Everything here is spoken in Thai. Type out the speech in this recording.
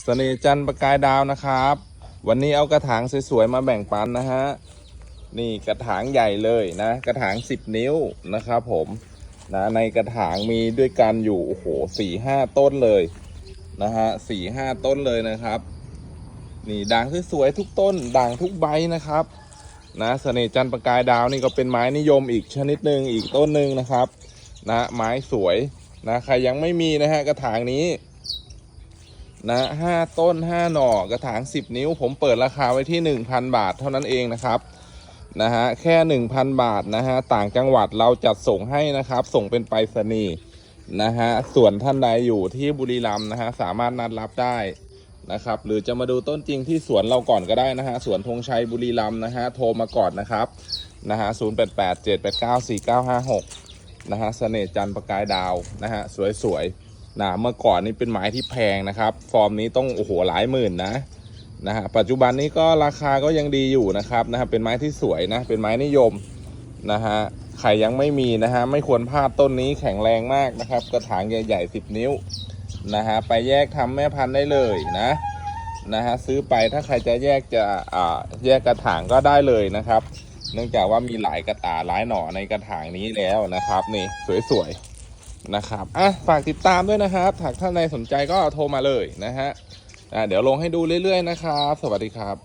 เสน่ห์จันทร์ประกายดาวนะครับ วันนี้เอากระถางสวยๆมาแบ่งปันนะฮะ นี่กระถางใหญ่เลยนะ กระถาง 10 นิ้วนะครับผมนะในกระถางมีด้วยกันอยู่โอ้โหสี่ห้าต้นเลยนะฮะสี่ห้าต้นเลยนะครับ นี่ด่างสวยๆทุกต้นด่างทุกใบนะครับนะเสน่ห์จันทร์ประกายดาวนี่ก็เป็นไม้นิยมอีกชนิดหนึ่งอีกต้นหนึ่งนะครับ นะไม้สวยนะใครยังไม่มีนะฮะกระถางนี้ นะห้าต้นห้าหน่อกระถาง 10 นิ้ว ผมเปิดราคาไว้ที่ 1,000 บาทเท่านั้นเองนะครับนะฮะแค่ 1,000 บาทนะฮะต่างจังหวัดเราจัดส่งให้นะครับ ส่งเป็นไปรษณีย์นะฮะส่วนท่านใดอยู่ที่บุรีรัมย์นะฮะสามารถนัดรับได้นะครับ หรือจะมาดูต้นจริงที่สวนเราก่อนก็ได้นะฮะสวนธงชัยบุรีรัมย์นะฮะโทรมาก่อนนะครับนะฮะ0 8 8 7 8 9 4 9 5 6นะฮะเสน่ห์จันทร์ประกายดาวนะฮะสวยๆ นะเมื่อก่อนนี่เป็นไม้ที่แพงนะครับ ฟอร์มนี้ต้องโอ้โหหลายหมื่นนะนะฮะปัจจุบันนี้ก็ราคาก็ยังดีอยู่นะครับนะฮะเป็นไม้ที่สวยนะเป็นไม้นิยมนะฮะใครยังไม่มีนะฮะไม่ควรพลาดต้นนี้แข็งแรงมากนะครับ กระถางใหญ่ๆ10นิ้วนะฮะไปแยกทำแม่พันธุ์ได้เลยนะนะฮะซื้อไปถ้าใครจะแยกจะอ่าแยกกระถางก็ได้เลยนะครับ เนื่องจากว่ามีหลายกระตาหลายหน่อในกระถางนี้แล้วนะครับ นี่สวยๆ นะครับอะฝากติดตามด้วยนะครับหากท่านใดสนใจก็โทรมาเลยนะฮะอะเดี๋ยวลงให้ดูเรื่อยๆนะครับ สวัสดีครับ